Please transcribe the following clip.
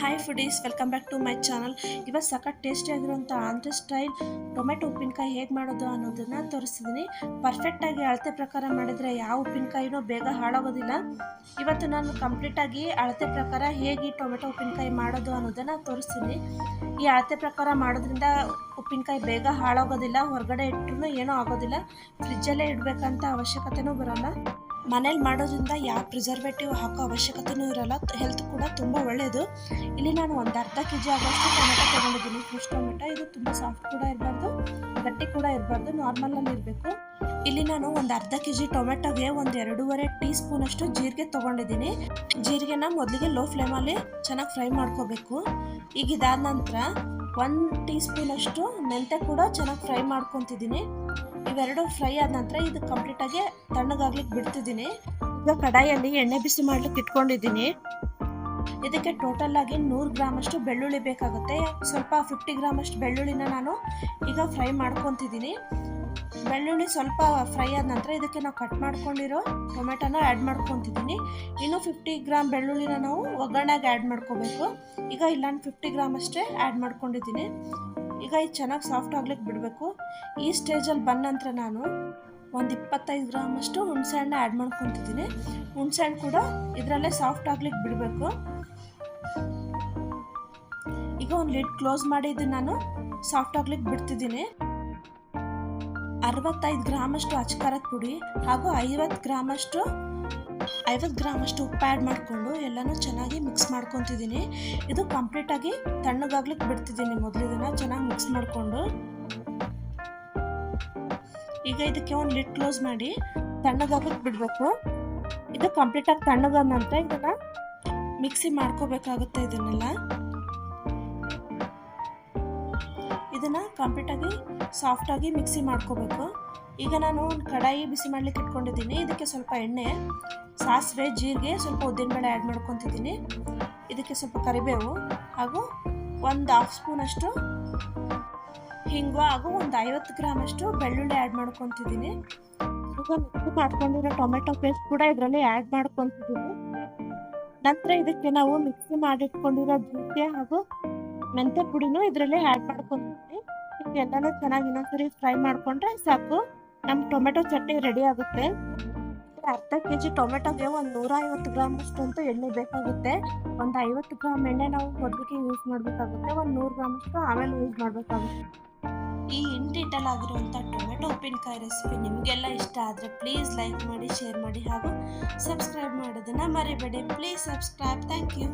Hi foodies welcome back to my channel ಇವತ್ತು ಸಖತ್ ಟೇಸ್ಟಿಯಾಗಿರುವಂಥ Andhra style tomato ಉಪ್ಪಿನಕಾಯಿ ಹೇಗೆ ಮಾಡೋದು ಅನ್ನೋದನ್ನು ತೋರಿಸ್ತಿದ್ದೀನಿ ಪರ್ಫೆಕ್ಟಾಗಿ ಅಳತೆ ಪ್ರಕಾರ ಮಾಡಿದರೆ ಯಾವ ಉಪ್ಪಿನಕಾಯಿನೂ ಬೇಗ ಹಾಳಾಗೋದಿಲ್ಲ. ಇವತ್ತು ನಾನು ಕಂಪ್ಲೀಟಾಗಿ ಅಳತೆ ಪ್ರಕಾರ ಹೇಗೆ ಟೊಮೆಟೊ ಉಪ್ಪಿನಕಾಯಿ ಮಾಡೋದು ಅನ್ನೋದನ್ನು ತೋರಿಸ್ತೀನಿ ಈ ಅಳತೆ ಪ್ರಕಾರ ಮಾಡೋದ್ರಿಂದ ಉಪ್ಪಿನಕಾಯಿ ಬೇಗ ಹಾಳಾಗೋದಿಲ್ಲ, ಹೊರಗಡೆ ಇಟ್ಟರೂ ಏನೂ ಆಗೋದಿಲ್ಲ. ಫ್ರಿಜ್ಜಲ್ಲೇ ಇಡಬೇಕಂತ ಅವಶ್ಯಕತೆನೂ ಬರೋಲ್ಲ. ಮನೇಲಿ ಮಾಡೋದ್ರಿಂದ ಯಾವ ಪ್ರಿಸರ್ವೇಟಿವ್ ಹಾಕೋ ಅವಶ್ಯಕತೆನೂ ಇರಲ್ಲ. ಹೆಲ್ತ್ ಕೂಡ ತುಂಬ ಒಳ್ಳೆಯದು ಇಲ್ಲಿ ನಾನು ಒಂದು ಅರ್ಧ ಕೆ ಜಿ ಆಗೋಷ್ಟು ಟೊಮೆಟೊ ತೊಗೊಂಡಿದ್ದೀನಿ. Fresh tomato. ಇದು ತುಂಬ ಸಾಫ್ಟ್ ಕೂಡ ಇರಬಾರ್ದು, ಗಟ್ಟಿ ಕೂಡ ಇರಬಾರ್ದು ನಾರ್ಮಲಲ್ಲಿ ಇರಬೇಕು. ಇಲ್ಲಿ ನಾನು ಒಂದು ಅರ್ಧ ಕೆ ಜಿ ಟೊಮೆಟೊಗೆ ಒಂದು ಎರಡೂವರೆ ಟೀ ಸ್ಪೂನಷ್ಟು ಜೀರಿಗೆ ತೊಗೊಂಡಿದ್ದೀನಿ. ಜೀರಿಗೆನ ಮೊದಲಿಗೆ ಲೋ ಫ್ಲೇಮಲ್ಲಿ ಚೆನ್ನಾಗಿ ಫ್ರೈ ಮಾಡ್ಕೋಬೇಕು. ಈಗ ಇದಾದ ನಂತರ ಒಂದು ಟೀ ಸ್ಪೂನಷ್ಟು ಮೆಂತೆ ಕೂಡ ಚೆನ್ನಾಗಿ ಫ್ರೈ ಮಾಡ್ಕೊತಿದ್ದೀನಿ. ಇವೆರಡು ಫ್ರೈ ಆದ ನಂತರ ಇದು ಕಂಪ್ಲೀಟಾಗಿ ತಣ್ಣಗಾಗ್ಲಿಕ್ಕೆ ಬಿಡ್ತಿದ್ದೀನಿ. ಈಗ ಕಡಾಯಲ್ಲಿ ಎಣ್ಣೆ ಬಿಸಿ ಮಾಡ್ಲಿಕ್ಕೆ ಇಟ್ಕೊಂಡಿದ್ದೀನಿ. ಇದಕ್ಕೆ ಟೋಟಲ್ ಆಗಿ ನೂರು ಗ್ರಾಮ್ ಅಷ್ಟು ಬೆಳ್ಳುಳ್ಳಿ ಬೇಕಾಗುತ್ತೆ. ಸ್ವಲ್ಪ ಫಿಫ್ಟಿ ಗ್ರಾಮ್ ಅಷ್ಟು ಬೆಳ್ಳುಳ್ಳಿನ ನಾನು ಈಗ ಫ್ರೈ ಮಾಡ್ಕೊತಿದ್ದೀನಿ. ಬೆಳ್ಳುಳ್ಳಿ ಸ್ವಲ್ಪ ಫ್ರೈ ಆದ ನಂತರ ಇದಕ್ಕೆ ನಾವು ಕಟ್ ಮಾಡ್ಕೊಂಡಿರೋ ಟೊಮೆಟೊನ ಆ್ಯಡ್ ಮಾಡ್ಕೊತಿದ್ದೀನಿ. ಇನ್ನು ಫಿಫ್ಟಿ ಗ್ರಾಮ್ ಬೆಳ್ಳುಳ್ಳಿನ ನಾವು ಒಗ್ಗರಣೆಗೆ ಆ್ಯಡ್ ಮಾಡ್ಕೋಬೇಕು. ಈಗ ಇಲ್ಲ ಫಿಫ್ಟಿ ಗ್ರಾಮ್ ಅಷ್ಟೇ ಆ್ಯಡ್ ಮಾಡ್ಕೊಂಡಿದ್ದೀನಿ. ಈಗ ಇದು ಚೆನ್ನಾಗಿ ಸಾಫ್ಟ್ ಆಗ್ಲಿಕ್ಕೆ ಬಿಡಬೇಕು. ಈ ಸ್ಟೇಜಲ್ಲಿ ಬಂದ ನಂತರ ನಾನು ಒಂದು ಇಪ್ಪತ್ತೈದು ಗ್ರಾಮ್ ಅಷ್ಟು ಹುಣಸೆ ಹಣ್ಣು ಆ್ಯಡ್ ಮಾಡ್ಕೊತಿದ್ದೀನಿ. ಹುಣಸೆ ಹಣ್ಣು ಕೂಡ ಇದರಲ್ಲೇ ಸಾಫ್ಟ್ ಆಗ್ಲಿಕ್ಕೆ ಬಿಡಬೇಕು. ಈಗ ಒಂದು ಲಿಡ್ ಕ್ಲೋಸ್ ಮಾಡಿ ಇದನ್ನು ನಾನು ಸಾಫ್ಟ್ ಆಗ್ಲಿಕ್ಕೆ ಬಿಡ್ತಿದ್ದೀನಿ. ಅರವತ್ತೈದು ಗ್ರಾಮಷ್ಟು ಅಚ್ಕಾರದ ಪುಡಿ ಹಾಗೂ ಐವತ್ತು ಗ್ರಾಮಷ್ಟು ಐವತ್ತು ಗ್ರಾಮಷ್ಟು ಉಪ್ಪು ಆ್ಯಡ್ ಮಾಡಿಕೊಂಡು ಎಲ್ಲನೂ ಚೆನ್ನಾಗಿ ಮಿಕ್ಸ್ ಮಾಡ್ಕೊತಿದ್ದೀನಿ. ಇದು ಕಂಪ್ಲೀಟಾಗಿ ತಣ್ಣಗಾಗ್ಲಿಕ್ಕೆ ಬಿಡ್ತಿದ್ದೀನಿ ಮೊದಲು ಇದನ್ನು, ಚೆನ್ನಾಗಿ ಮಿಕ್ಸ್ ಮಾಡಿಕೊಂಡು. ಈಗ ಇದಕ್ಕೆ ಒಂದು ಲಿಡ್ ಕ್ಲೋಸ್ ಮಾಡಿ ತಣ್ಣಗಾಗ್ಲಿಕ್ಕೆ ಬಿಡಬೇಕು. ಇದು ಕಂಪ್ಲೀಟಾಗಿ ತಣ್ಣಗಾದ ನಂತರ ಇದನ್ನು ಮಿಕ್ಸಿ ಮಾಡ್ಕೋಬೇಕಾಗುತ್ತೆ ಇದನ್ನೆಲ್ಲ. ಇದನ್ನು ಕಂಪ್ಲೀಟಾಗಿ ಸಾಫ್ಟಾಗಿ ಮಿಕ್ಸಿ ಮಾಡ್ಕೋಬೇಕು. ಈಗ ನಾನು ಕಡಾಯಿ ಬಿಸಿ ಮಾಡ್ಲಿಕ್ಕೆ ಇಟ್ಕೊಂಡಿದ್ದೀನಿ. ಇದಕ್ಕೆ ಸ್ವಲ್ಪ ಎಣ್ಣೆ, ಸಾಸಿವೆ, ಜೀರಿಗೆ ಸ್ವಲ್ಪ ಉದ್ದಿನಬೇಳೆ ಆ್ಯಡ್ ಮಾಡ್ಕೊತಿದ್ದೀನಿ. ಇದಕ್ಕೆ ಸ್ವಲ್ಪ ಕರಿಬೇವು ಹಾಗೂ ಒಂದು ಹಾಫ್ ಸ್ಪೂನಷ್ಟು ಹಿಂಗು ಹಾಗೂ ಒಂದು ಐವತ್ತು ಗ್ರಾಮಷ್ಟು ಬೆಳ್ಳುಳ್ಳಿ ಆ್ಯಡ್ ಮಾಡ್ಕೊತಿದ್ದೀನಿ. ಈಗ ಮಿಕ್ಸಿ ಮಾಡ್ಕೊಂಡಿರೋ ಟೊಮೆಟೊ ಪೇಸ್ಟ್ ಕೂಡ ಇದರಲ್ಲಿ ಆ್ಯಡ್ ಮಾಡ್ಕೊತಿದ್ದೀನಿ. ನಂತರ ಇದಕ್ಕೆ ನಾವು ಮಿಕ್ಸಿ ಮಾಡಿಟ್ಕೊಂಡಿರೋ ಜೀರಿಗೆ ಹಾಗೂ ಮೆಂತ್ಯ ಪುಡಿನೂ ಇದರಲ್ಲಿ ಆ್ಯಡ್ ಮಾಡ್ಕೊತಿದ್ದೀನಿ ಇದೆಲ್ಲನೂ ಚೆನ್ನಾಗಿ ಇನ್ನೊಂದ್ಸರಿ ಫ್ರೈ ಮಾಡಿಕೊಂಡ್ರೆ ಸಾಕು. ನಮ್ಮ ಟೊಮೆಟೊ ಚಟ್ನಿ ರೆಡಿ ಆಗುತ್ತೆ. ಅರ್ಧ ಕೆ ಜಿ ಟೊಮೆಟೊಗೆ ಒಂದು ನೂರ ಐವತ್ತು ಗ್ರಾಮ್ ಅಷ್ಟಂತೂ ಎಣ್ಣೆ ಬೇಕಾಗುತ್ತೆ. ಒಂದು ಐವತ್ತು ಗ್ರಾಮ್ ಎಣ್ಣೆ ನಾವು ಮೊದಲಿಗೆ ಯೂಸ್ ಮಾಡಬೇಕಾಗುತ್ತೆ. ಒಂದು ನೂರು ಗ್ರಾಮ್ ಅಷ್ಟು ಆಮೇಲೆ ಯೂಸ್ ಮಾಡಬೇಕಾಗುತ್ತೆ. ಈ ಇನ್ ಡೀಟೇಲ್ ಆಗಿರುವಂಥ ಟೊಮೆಟೊ ಉಪ್ಪಿನಕಾಯಿ ರೆಸಿಪಿ ನಿಮಗೆಲ್ಲ ಇಷ್ಟ ಆದರೆ ಪ್ಲೀಸ್ ಲೈಕ್ ಮಾಡಿ ಶೇರ್ ಮಾಡಿ ಹಾಗೂ ಸಬ್ಸ್ಕ್ರೈಬ್ ಮಾಡೋದನ್ನು ಮರಿಬೇಡಿ. Please subscribe thank you